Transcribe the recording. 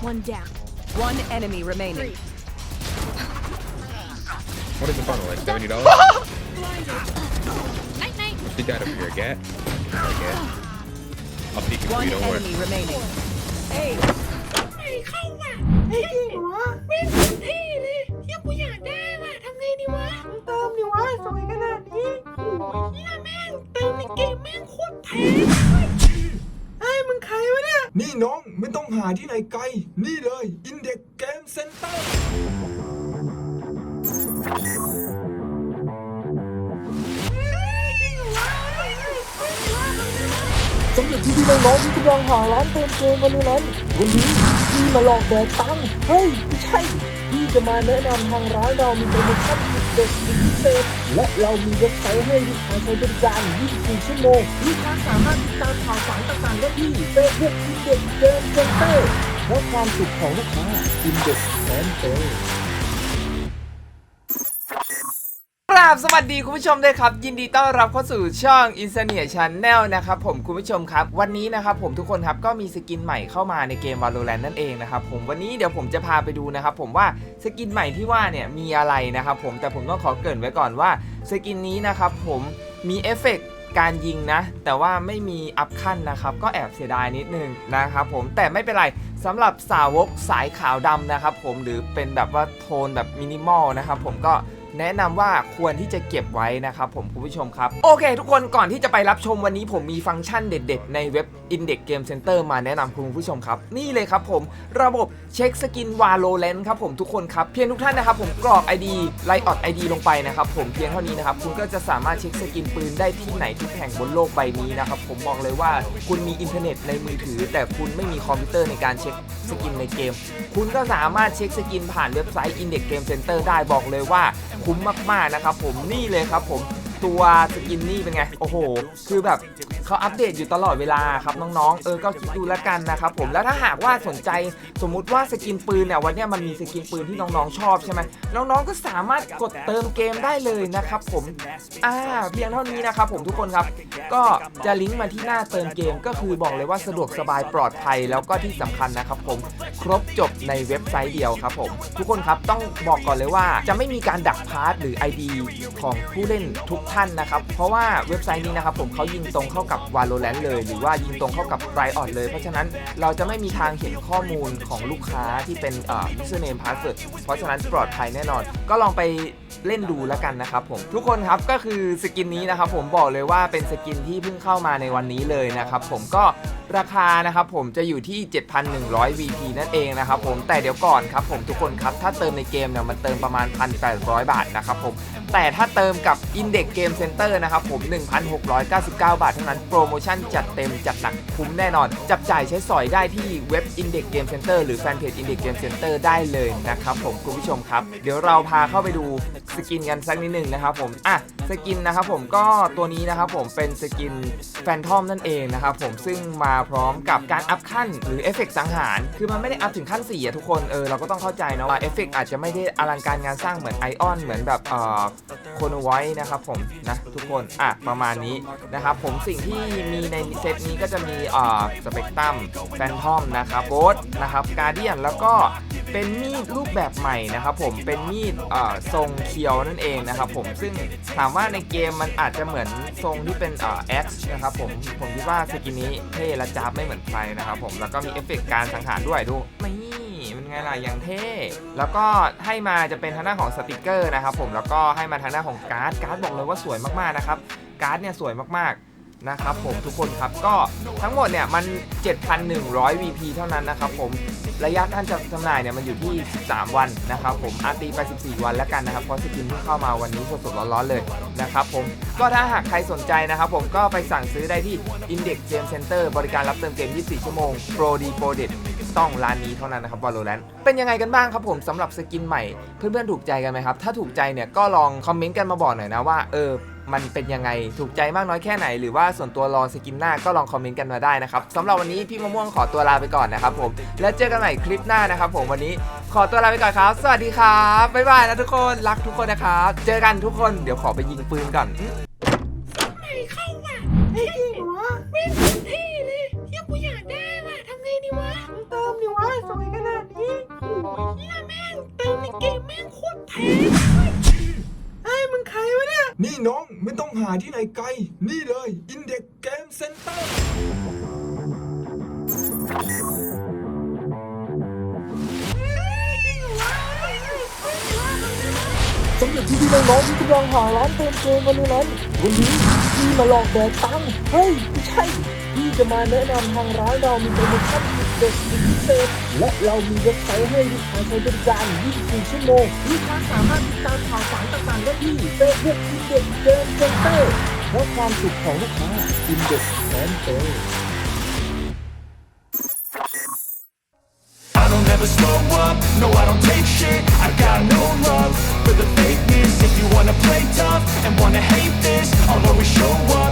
One down. One enemy remaining. What is the funnel like? Seventy dollars? Night night. She got it for your gat. Your gat. I'll peek it for One you. Don't worry. enemy remaining. ไม่เข้าว่ะไอ้จริงวะไม่ถึงที่เลยเฮียกูอยากได้ว่ะทำไงดีวะเติมดิวะสวยขนาดนี้โอ้ยเฮียแม่งเติมในเกมแม่งโคตรแพง นี่น้องไม่ต้องหาที่ไหนไกล นี่เลย Index Game Center สำหรับที่พี่น้องๆที่กำลังหาร้านเติมเกมมาเลยนั้นวันนี้พี่มาหลอกแดกตังค์เฮ้ยไม่ใช่พี่จะมาแนะนำทางร้านเรามีโปรโมชั่นสุดเด็ดพิเศษและเรามีเว็บไซต์ให้ลูกค้าใช้บริการ 24 ชั่วโมงลูกค้าสามารถติดตาม ข่าวสารต่างๆได้ที่เฟซบุ๊กอินเด็กเกมเซ็นเตอร์เพราะความสุขของลูกค้าอินเด็กแสนเตอร์กราบสวัสดีคุณผู้ชมด้วยครับ ยินดีต้อนรับเข้าสู่ช่อง i n s a n i a Channel นะครับผมคุณผู้ชมครับ วันนี้นะครับผมทุกคนครับก็มีสกินใหม่เข้ามาในเกม Valorant นั่นเองนะครับผมวันนี้เดี๋ยวผมจะพาไปดูนะครับผมว่าสกินใหม่ที่ว่าเนี่ยมีอะไรนะครับผมแต่ผมต้องขอเกริ่นไว้ก่อนว่าสกินนี้นะครับผมมีเอฟเฟกต์ การยิงนะ แต่ว่าไม่มีอัพขั้นนะครับ ก็แอบเสียดายนิดนึงนะครับผมแต่ไม่เป็นไรสำหรับสาวกสายขาวดำนะครับผมหรือเป็นแบบว่าโทนแบบมินิมอลนะครับผมก็แนะนำว่าควรที่จะเก็บไว้นะครับผมคุณผู้ชมครับ โอเค ทุกคนก่อนที่จะไปรับชมวันนี้ผมมีฟังก์ชันเด็ด ๆ ในเว็บ Index Game Center มาแนะนำคุณผู้ชมครับ นี่เลยครับผมระบบเช็คสกิน Valorant ครับผมทุกคนครับ เพียงทุกท่านนะครับผมกรอก ID ไลออด ID ลงไปนะครับผมเพียงเท่านี้นะครับ คุณก็จะสามารถเช็คสกินปืนได้ที่ไหนทุกแห่งบนโลกใบนี้นะครับผมบอกเลยว่าคุณมีอินเทอร์เน็ตในมือถือ แต่คุณไม่มีคอมพิวเตอร์ในการเช็คสกินในเกม คุณก็สามารถเช็คสกินผ่านเว็บไซต์ Index Game Center ได้บอกเลยว่าคุ้มมากๆนะครับผมนี่เลยครับผมตัวสกินนี่เป็นไง โอ้โห คือแบบ เขาอัปเดตอยู่ตลอดเวลาครับน้องๆ เออก็คิดดูแล้วกันนะครับผมแล้วถ้าหากว่าสนใจสมมุติว่าสกินปืนเนี่ยวันนี้มันมีสกินปืนที่น้องๆชอบใช่ไหมน้องๆก็สามารถกดเติมเกมได้เลยนะครับผมอ่าเพียงเท่านี้นะครับผมทุกคนครับ ก็จะลิงก์มาที่หน้าเติมเกม ก็คือบอกเลยว่าสะดวกสบายปลอดภัยแล้วก็ที่สำคัญนะครับผมครบจบในเว็บไซต์เดียวครับผมทุกคนครับต้องบอกก่อนเลยว่าจะไม่มีการดักพาร์ทหรือ ID ของผู้เล่นทุกท่านนะครับเพราะว่าเว็บไซต์นี้นะครับผมเขายิงตรงเข้ากับ Valorant เลย หรือว่ายิงตรงเข้ากับ Riot เลย เพราะฉะนั้นเราจะไม่มีทางเห็นข้อมูลของลูกค้าที่เป็นเอ่อ username password เพราะฉะนั้นปลอดภัยแน่นอน ก็ลองไปเล่นดูแล้วกันนะครับผม ทุกคนครับก็คือสกินนี้นะครับผมบอกเลยว่าเป็นสกินที่เพิ่งเข้ามาในวันนี้เลยนะครับผมก็ ราคานะครับผมจะอยู่ที่ 7,100 VP นั่นเองนะครับผมแต่เดี๋ยวก่อนครับผมทุกคนครับถ้าเติมในเกมเนี่ยมันเติมประมาณ 1,800 บาทนะครับผมแต่ถ้าเติมกับ Index Game Center นะครับผม 1,699 บาทเท่านั้นโปรโมชั่นจัดเต็มจัดหนักคุ้มแน่นอน จับจ่ายใช้สอยได้ที่เว็บ Index Game Center หรือแฟนเพจ Index Game Center ได้เลยนะครับผมคุณผู้ชมครับ เดี๋ยวเราพาเข้าไปดูสกินกันสักนิดหนึ่งนะครับผมอะ สกินนะครับผมก็ตัวนี้นะครับผมเป็นสกินแฟนทอมนั่นเองนะครับผมซึ่งมาพร้อมกับการอัพขั้นหรือเอฟเฟกต์สังหาร คือมันไม่ได้อัพถึงขั้น4อะทุกคนเออเราก็ต้องเข้าใจเนาะว่าเอฟเฟกต์อาจจะไม่ได้อลังการงานสร้างเหมือนไอออนเหมือนแบบเอ่อโคโนไว้นะครับผมนะทุกคนอะประมาณนี้นะครับผมสิ่งที่มีในเซตนี้ก็จะมีเอ่อสเปกตรัมแฟนทอมนะครับโกดนะครับการเดียนแล้วก็ เป็นมีดรูปแบบใหม่นะครับผมเป็นมีดเอ่อทรงเคียวนั่นเองนะครับผมซึ่งถามว่าในเกมมันอาจจะเหมือนทรงที่เป็นเอ่อ X นะครับผมผมคิดว่าสกินนี้เท่และจ้าบไม่เหมือนใครนะครับผมแล้วก็มีเอฟเฟกต์การสังหารด้วยดูนี่มันไงล่ะอย่างเท่ แล้วก็ให้มาจะเป็นทางหน้าของสติกเกอร์นะครับผม แล้วก็ให้มาทางหน้าของการ์ด การ์ดบอกเลยว่าสวยมากๆนะครับ การ์ดเนี่ยสวยมากๆ นะครับผมทุกคนครับก็ทั้งหมดเนี่ยมัน 7,100 VP เท่านั้นนะครับผมระยะการจัดจำหน่ายเนี่ยมันอยู่ที่ 13 วันนะครับผมอาตีไป14 วันแล้วกันนะครับเพราะสกินเพิ่งเข้ามาวันนี้สดๆร้อนๆเลยนะครับผมก็ถ้าหากใครสนใจนะครับผมก็ไปสั่งซื้อได้ที่ Index Game Center บริการรับเติมเกม 24 ชั่วโมง Pro D Pro เด็ดต้องร้านนี้เท่านั้นนะครับ Valorant เป็นยังไงกันบ้างครับผมสำหรับสกินใหม่ เพื่อนๆถูกใจกันไหมครับ ถ้าถูกใจเนี่ยก็ลองคอมเมนต์กันมาบอกหน่อยนะว่าเออ มันเป็นยังไงถูกใจมากน้อยแค่ไหน หรือว่าส่วนตัวรอสกินหน้าก็ลองคอมเมนต์กันมาได้นะครับสำหรับวันนี้พี่มะม่วงขอตัวลาไปก่อนนะครับผมแล้วเจอกันใหม่คลิปหน้านะครับผมวันนี้ขอตัวลาไปก่อนครับ สวัสดีครับบ๊ายบายนะทุกคนรักทุกคนนะครับเจอกันทุกคนเดี๋ยวขอไปยิงปืนก่อน ไม่เข้าว่ะไอ้จริงวะาที่ไหนไกล นี่เลยอินเด็กเกมเซ็นเตอร์สำหรับที่พี่น้องๆที่กำลังหาร้านเติมเกมวันนี้นั้นวันนี้พี่มาหลอกแดกตังค์เฮ้ยไม่ใช่ พี่จะมาแนะนำทางร้านเรามีโปรโมชั่น เด็ดสุดพิเศษ และเรามีเว็บไซต์ให้ลูกค้าใช้บริการ 24 ชั่วโมง ลูกค้าสามารถติดตามข่าวสารต่างๆได้ที่เฟซบุ๊กอินเด็กเกมเซ็นเตอร์เพราะความสุขของลูกค้าอินเด็กแสนเตอร์ I don't ever slow up, no I don't take shit I got no love for the fakeness If you wanna play tough and wanna hate this I'll always show up